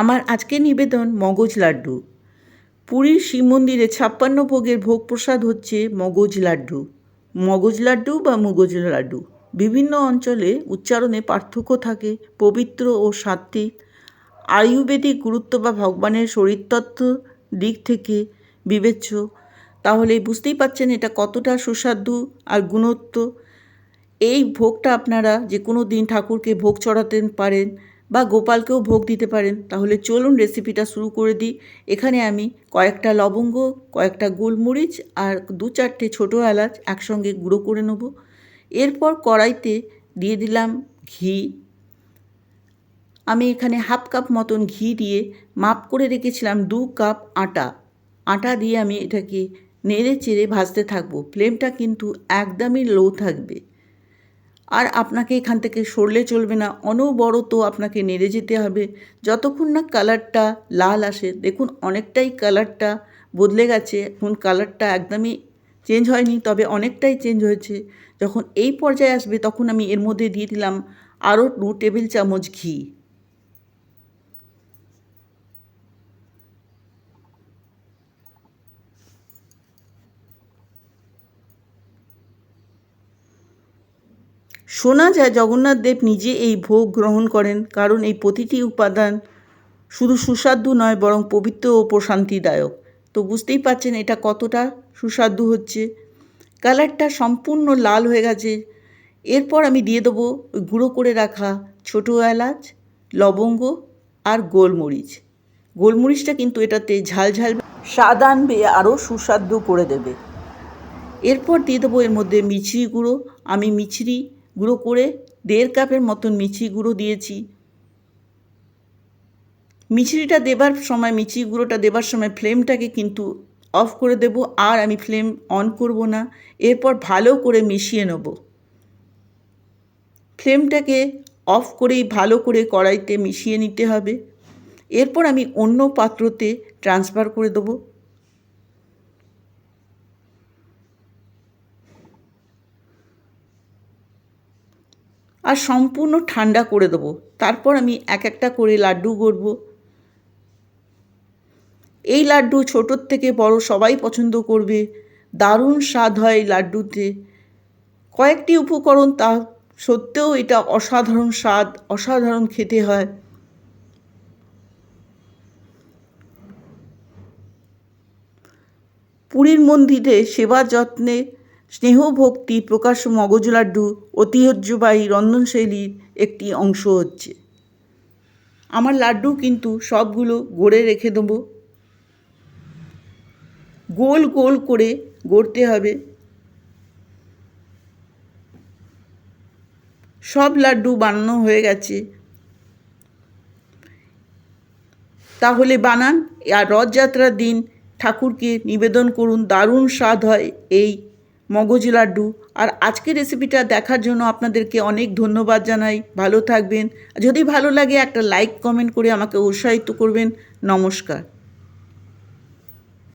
আমার আজকের নিবেদন মগজ লাড্ডু। পুরীর শিব মন্দিরে ছাপ্পান্ন ভোগের ভোগ প্রসাদ হচ্ছে মগজ লাড্ডু। মগজ লাড্ডু বা মগজ লাড্ডু। বিভিন্ন অঞ্চলে উচ্চারণে পার্থক্য থাকে, পবিত্র ও সাত্ত্বিক। আয়ুর্বেদিক গুরুত্ব বা ভগবানের শরীরতত্ত্ব দিক থেকে বিবেচ্য। তাহলে বুঝতেই পাচ্ছেন এটা কতটা সুস্বাদু আর গুণত্ব এই ভোগটা আপনারা যে কোনো দিন ঠাকুরকে ভোগ চড়াতে পারেন। বা গোপালকেও ভোগ দিতে পারেন। তাহলে চলুন রেসিপিটা শুরু করে দিই। এখানে আমি কয়েকটা লবঙ্গ, কয়েকটা গোলমরিচ আর দু চারটে ছোটো এলাচ একসঙ্গে গুঁড়ো করে নেব। এরপর কড়াইতে দিয়ে দিলাম ঘি। আমি এখানে হাফ কাপ মতন ঘি দিয়ে মাপ করে রেখেছিলাম দু কাপ আটা। আটা দিয়ে আমি এটাকে নেড়ে চেড়ে ভাজতে থাকব। ফ্লেমটা কিন্তু একদমই লো থাকবে। আর আপনাকে এখান থেকে সরলে চলবে না। অনবরত আপনাকে নেড়ে যেতে হবে। যতক্ষণ না কালারটা লাল আসে, দেখুন অনেকটাই কালারটা বদলে গেছে। এখন কালারটা একদমই চেঞ্জ হয়নি, তবে অনেকটাই চেঞ্জ হয়েছে। যখন এই পর্যায়ে আসবে, তখন আমি এর মধ্যে দিয়ে দিলাম আরও দু টেবিল চামচ ঘি। শোনা যায় জগন্নাথ দেব নিজে এই ভোগ গ্রহণ করেন, কারণ এই প্রতিটি উপাদান শুধু সুস্বাদু নয়, বরং পবিত্র ও প্রশান্তিদায়ক। তো বুঝতেই পারছেন এটা কতটা সুস্বাদু হচ্ছে। কালারটা সম্পূর্ণ লাল হয়ে গেছে। এরপর আমি দিয়ে দেবো ওই গুঁড়ো করে রাখা ছোটো এলাচ, লবঙ্গ আর গোলমরিচ। গোলমরিচটা কিন্তু এটাতে ঝাল ঝাল স্বাদ আনবে, আরও সুস্বাদু করে দেবে। এরপর দিয়ে দেবো এর মধ্যে মিছরি গুঁড়ো। আমি মিছরি গুঁড়ো করে দেড় কাপের মতন মিছরি গুঁড়ো দিয়েছি। মিছরিটা দেবার সময় মিছরি গুঁড়োটা দেবার সময় ফ্লেমটাকে কিন্তু অফ করে দেব, আর আমি ফ্লেম অন করব না। এরপর ভালো করে মিশিয়ে নেব। ফ্লেমটাকে অফ করেই ভালো করে কড়াইতে মিশিয়ে নিতে হবে। এরপর আমি অন্য পাত্রতে ট্রান্সফার করে দেবো। আর সম্পূর্ণ ঠান্ডা করে দেবো। তারপর আমি এক একটা করে লাড্ডু গড়ব। এই লাড্ডু ছোটোর থেকে বড় সবাই পছন্দ করবে। দারুণ স্বাদ হয় এই লাড্ডুতে। কয়েকটি উপকরণ তা সত্ত্বেও এটা অসাধারণ স্বাদ, অসাধারণ খেতে হয়। পুরীর মন্দিরে সেবা যত্নে স্নেহ ভক্তি প্রকাশ্য মগজ লাড্ডু ঐতিহ্যবাহী রন্ধনশৈলীর একটি অংশ হচ্ছে। আমার লাড্ডু কিন্তু সবগুলো গড়ে রেখে দেবো। গোল গোল করে গড়তে হবে। সব লাড্ডু বানানো হয়ে গেছে। তাহলে বানান, আর রথযাত্রার দিন ঠাকুরকে নিবেদন করুন। দারুণ স্বাদ হয় এই মগজ লাড্ডু। আর আজকের রেসিপিটা দেখার জন্য আপনাদেরকে অনেক ধন্যবাদ জানাই। ভালো থাকবেন। যদি ভালো লাগে একটা লাইক কমেন্ট করে আমাকে উৎসাহিত করবেন। নমস্কার।